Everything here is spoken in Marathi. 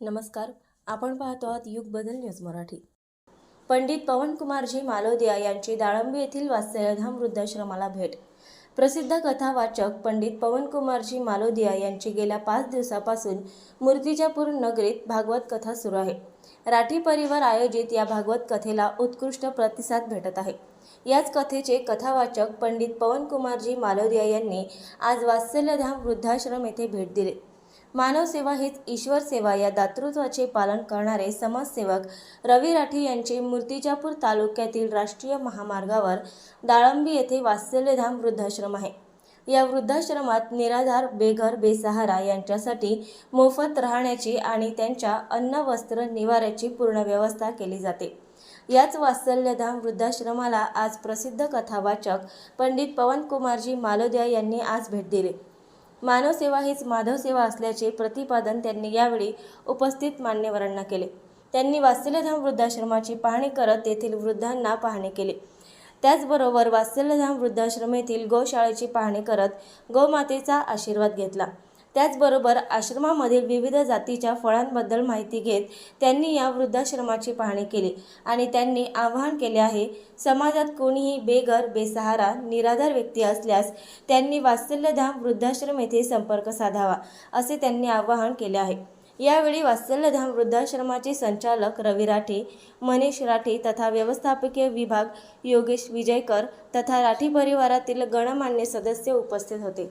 नमस्कार. आपण पाहतो आहात युग बदल न्यूज मराठी. पंडित पवनकुमारजी मालोदिया यांची दाळंबी येथील वात्सल्यधाम वृद्धाश्रमाला भेट. प्रसिद्ध कथावाचक पंडित पवनकुमारजी मालोदिया यांची गेल्या पाच दिवसापासून मूर्तिजापूर नगरीत भागवत कथा सुरू आहे. राठी परिवार आयोजित या भागवत कथेला उत्कृष्ट प्रतिसाद भेटत आहे. याच कथेचे कथावाचक पंडित पवनकुमारजी मालोदिया यांनी आज वात्सल्यधाम वृद्धाश्रम येथे भेट दिली. मानव सेवा हीच ईश्वर सेवा. या दातृत्वाचे पालन करणारे समाजसेवक रवी राठी यांचे मूर्तिजापूर तालुक्यातील राष्ट्रीय महामार्गावर दाळंबी येथे वात्सल्यधाम वृद्धाश्रम आहे. या वृद्धाश्रमात निराधार बेघर बेसहारा यांच्यासाठी मोफत राहण्याची आणि त्यांच्या अन्न वस्त्र निवाऱ्याची पूर्ण व्यवस्था केली जाते. याच वात्सल्यधाम वृद्धाश्रमाला आज प्रसिद्ध कथावाचक पंडित पवनकुमारजी मालोद्या यांनी आज भेट दिली. मानवसेवा हीच माधव सेवा असल्याचे प्रतिपादन त्यांनी यावेळी उपस्थित मान्यवरांना केले. त्यांनी वात्सल्यधाम वृद्धाश्रमाची पाहणी करत तेथील वृद्धांना पाहणी केली. त्याचबरोबर वात्सल्यधाम वृद्धाश्रम येथील गोशाळेची पाहणी करत गोमातेचा आशीर्वाद घेतला. त्याचबरोबर आश्रमामधील विविध जातीच्या फळांबद्दल माहिती घेत त्यांनी या वृद्धाश्रमाची पाहणी केली आणि त्यांनी आवाहन केले आहे समाजात कोणीही बेघर बेसहारा निराधार व्यक्ती असल्यास त्यांनी वात्सल्यधाम वृद्धाश्रम येथे संपर्क साधावा असे त्यांनी आवाहन केले आहे. यावेळी वात्सल्यधाम वृद्धाश्रमाचे संचालक रवी राठे मनीष राठे तथा व्यवस्थापकीय विभाग योगेश विजयकर तथा राठी परिवारातील गणमान्य सदस्य उपस्थित होते.